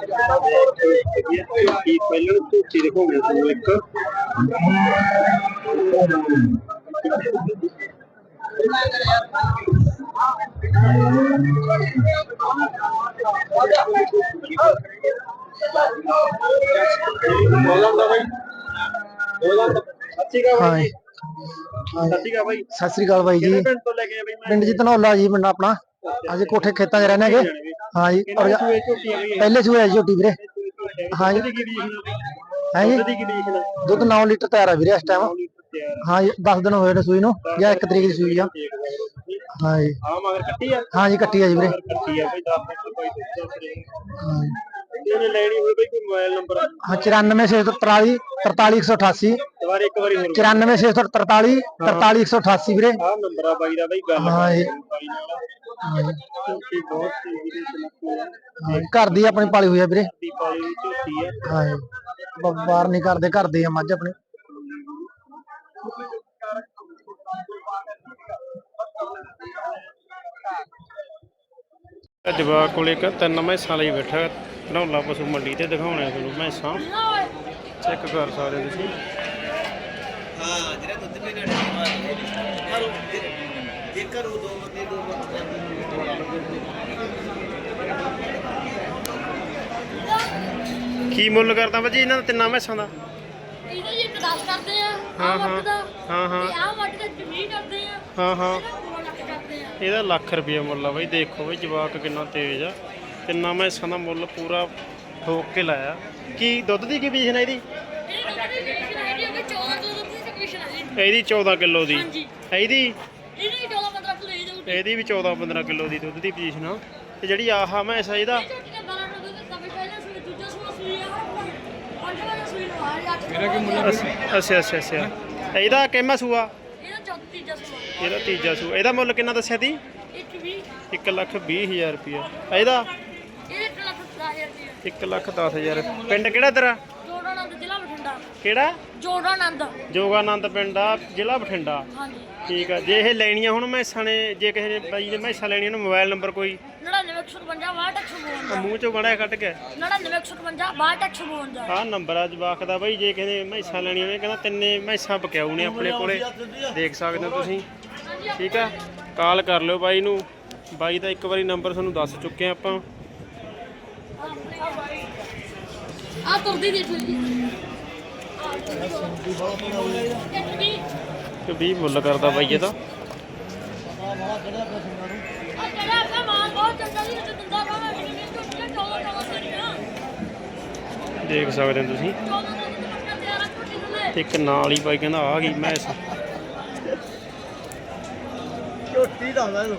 ਕੀ ਪਹਿਲਾਂ ਝੂਠੀ ਦਿਖਾਉਂਦੇ ਤੁਹਾਨੂੰ ਇੱਕ ਬੋਲਾਂ ਦਾ ਬਾਈ ਬੋਲਾਂ ਸੱਚੀ ਕਾ ਹਾਂ ਬਾਈ ਜੀ। ਸੱਚੀ ਕਾ ਬਾਈ ਸਤਿ ਸ੍ਰੀ ਅਕਾਲ ਬਾਈ ਜੀ ਕਿਹੜੇ ਪਿੰਡ ਤੋਂ ਲੈ ਕੇ ਆਏ ਬਾਈ ਮੈਂ ਪਿੰਡ ਜੀ ਧਨੌਲਾ ਜੀ ਪਿੰਡ ਆਪਣਾ ਅਸੀਂ ਕੋਠੇ ਖੇਤਾਂ 'ਚ ਰਹਿੰਦੇ ਹੈਗੇ। ਹਾਂ ਜੀ ਔਰ ਸੂਏ ਪਹਿਲੇ ਸੂਏ ਜੀ ਝੋਟੀ ਵੀਰੇ। ਹਾਂ ਜੀ। ਹੈ ਜੀ? ਦੀ ਦੁੱਧ 9 ਲੀਟਰ ਤਿਆਰ ਆ ਵੀਰੇ ਇਸ ਟਾਈਮ ਹਾਂ ਜੀ 10 ਦਿਨ ਹੋਏ ਨੇ ਸੂਈ ਨੂੰ ਜਾਂ 1 ਤਰੀਕ ਦੀ ਸੂਈ ਆ। ਹਾਂ ਜੀ। ਆ ਮਗਰ ਕੱਟੀ ਆ? ਹਾਂ ਜੀ ਕੱਟੀ ਆ ਜੀ ਵੀਰੇ। ਕੱਟੀ ਆ ਬਈ 10 ਮਿੰਟ ਕੋਈ ਦੱਸੋ ਹਾਂ ਜੀ। ਇਹਨੇ ਲੈਣੀ ਹੋਵੇ ਬਈ ਕੋਈ ਮੋਬਾਈਲ ਨੰਬਰ? ਹਾਂ 94643 43188 ਦੁਬਾਰੇ ਇੱਕ ਵਾਰੀ ਹੋਰ 94643 43188 ਵੀਰੇ। ਆ ਨੰਬਰ ਆ ਬਾਈ ਦਾ ਬਈ ਗੱਲ ਹਾਂ ਜੀ। ਕਰੋ ਬਾਈ ਨਾਲ। ਹਾਂ ਜੀ। ਝੂਠੀ ਬਹੁਤ ਤੇਜ਼ੀ ਦੀ ਚਲਕੀ ਆ ਹਾਂ ਜੀ। ਘਰ ਦੀ ਆਪਣੀ ਪਾਲੀ ਹੋਈ ਆ ਵੀਰੇ। ਦੀ ਪਾਲੀ ਦੀ ਝੂਠੀ ਆ। ਹਾਂ ਜੀ ਬ- ਬਾਹਰ ਨਹੀਂ ਕਰਦੇ ਘਰ ਦੇ ਆ ਮੱਝ ਆਪਣੇ। ਜਵਾਕ ਕੋਲੇ ਇੱਕ ਤਿੰਨ ਲਈ ਬੈਠਾ। ਧਨੌਲਾ ਪਸ਼ੂ ਮੰਡੀ ਤੇ ਦਿਖਾਉਣੇ ਤੁਹਾਨੂੰ ਮੈਸਾਂ ਚੈੱਕ ਕਰ ਸਕਦੇ ਤੁਸੀਂ। ਹਾਂ ਜਿਹੜਾ ਦੁੱਧ ਪੀਣਾ ਨਹੀਂ ਮਾਰਦੇ ਹਲੋ ਜੇਕਰ ਉਹ ਦੋ ਬੰਦੇ ਦੋ ਕੀ ਮੁੱਲ ਕਰਦਾ ਬਾਜੀ ਇਹਨਾਂ ਦਾ ਤਿੰਨਾਂ ਮੈਸਾਂ ਦਾ? ਇਹਦਾ ਜੀ 10 ਕਰਦੇ ਆ ਹਾਂ, ਹਾਂ। ਵੱਟ ਦਾ। ਹਾਂ, ਹਾਂ। ਆਹ ਵੱਟ ਦਾ 20 ਕਰਦੇ ਆ। ਹਾਂ ਹਾਂ। ਇਹਦਾ 2 ਲੱਖ ਕਰਦੇ ਆ। ਇਹਦਾ ਲੱਖ ਰੁਪਏ ਮੁੱਲ ਆ ਬਾਈ ਦੇਖੋ ਬਈ ਜਵਾਕ ਕਿੰਨਾ ਤੇਜ਼ ਆ। ਤਿੰਨਾਂ ਮੈਸਾਂ ਦਾ ਮੁੱਲ ਪੂਰਾ ਠੋਕ ਕੇ ਲਾਇਆ। ਕੀ ਦੁੱਧ ਦੀ ਕੀ ਇਹਦੀ? ਕਮਿਸ਼ਨ ਹੈ ਜੀ ਉਹ 14 ਤੋਂ ਦੀ ਕਮਿਸ਼ਨ ਹੈ ਜੀ। ਇਹਦੀ 14 ਕਿਲੋ ਦੀ। ਇਹਦੀ? ਇਹਦੀ 14 15 ਕਿਲੋ ਇਹ ਦਊ ਇਹਦੀ ਵੀ 14 15 ਕਿਲੋ ਦੀ ਦੁੱਧ ਦੀ ਪੋਜੀਸ਼ਨ ਆ ਤੇ ਜਿਹੜੀ ਆਹ ਮੈਸ ਆ ਇਹਦਾ। ਇਹ ਝੋਟੀ ਦਾ 12 ਕਿਲੋ ਦਾ ਕਮੇ ਪਹਿਲਾਂ ਸੂਈ ਦੂਜਾ ਸੂਆ ਸੂਈ ਆ। ਪੰਜ ਵਾਲਾ ਸੂਈ ਨੂੰ ਆ ਰਿਹਾ 8 ਮੇਰਾ ਕੀ ਅੱਛਾ ਅੱਛਾ ਅੱਛਾ। ਇਹਦਾ ਕਿੰਨਾ ਸੂਆ? ਇਹਦਾ ਤੀਜਾ ਸੂਆ। ਇਹਦਾ ਇਹਦਾ ਮੁੱਲ ਕਿੰਨਾ ਦੱਸਿਆ ਤੀ? ਇੱਕ ਵੀ 1 ਲੱਖ 20 ਹਜ਼ਾਰ ਰੁਪਇਆ। ਇਹਦਾ ਇਹਦੇ 1 ਲੱਖ 10000 ਰੁਪਏ 1 ਲੱਖ 10 ਹਜ਼ਾਰ। ਪਿੰਡ ਕਿਹੜਾ ਤੇਰਾ? ਜੋੜਾਨੰਦ ਜ਼ਿਲ੍ਹਾ ਬਠਿੰਡਾ। ਕਿਹੜਾ? ਜੋੜਾਨੰਦ। ਜੋਗਾਨੰਦ ਪਿੰਡ ਆ ਜ਼ਿਲ੍ਹਾ ਬਠਿੰਡਾ। ਹਾਂਜੀ। ਠੀਕ ਆ ਜੇ ਇਹ ਲੈਣੀਆਂ ਹੁਣ ਮੈਸਾਂ ਨੇ ਜੇ ਕਿਸੇ ਨੇ ਬਾਈ ਨੇ ਮੈਸਾਂ ਲੈਣੀਆਂ ਨੇ ਮੋਬਾਈਲ ਨੰਬਰ ਕੋਈ? 99 ਆ ਮੂੰਹ ਚੋਂ ਬੜਾ ਕੱਢ ਕੇ। 99 ਆਹ ਨੰਬਰ ਆ ਜਵਾਕ ਦਾ ਬਾਈ ਜੇ ਕਿਸੇ ਨੇ ਮੈਸਾਂ ਲੈਣੀਆਂ ਨੇ ਕਹਿੰਦਾ ਤਿੰਨੇ ਮੈਸਾਂ ਨੇ ਆਪਣੇ ਕੋਲੇ। ਦੇਖ ਸਕਦੇ ਹੋ ਤੁਸੀਂ। ਠੀਕ ਆ ਕਾਲ ਕਰ ਲਿਓ ਬਾਈ ਨੂੰ। ਬਾਈ ਦਾ ਇੱਕ ਵਾਰੀ ਨੰਬਰ ਤੁਹਾਨੂੰ ਦੱਸ ਚੁੱਕੇ ਆਪਾਂ। ਆ ਤੁਰਦੀ ਦੇਖ ਲਈ ਤੇ 20 ਮੁੱਲ ਕਰਦਾ ਬਾਈ ਤੇ ਦੇਣੀਆਂ ਦੇਖ ਸਕਦੇ ਹੋ ਤੁਸੀਂ। ਇੱਕ ਨਾਲ ਹੀ ਬਾਈ ਕਹਿੰਦਾ ਆ ਗਈ ਮੈਸ ਝੋਟੀ ਦਾ ਹੁੰਦਾ ਇਹਨੂੰ।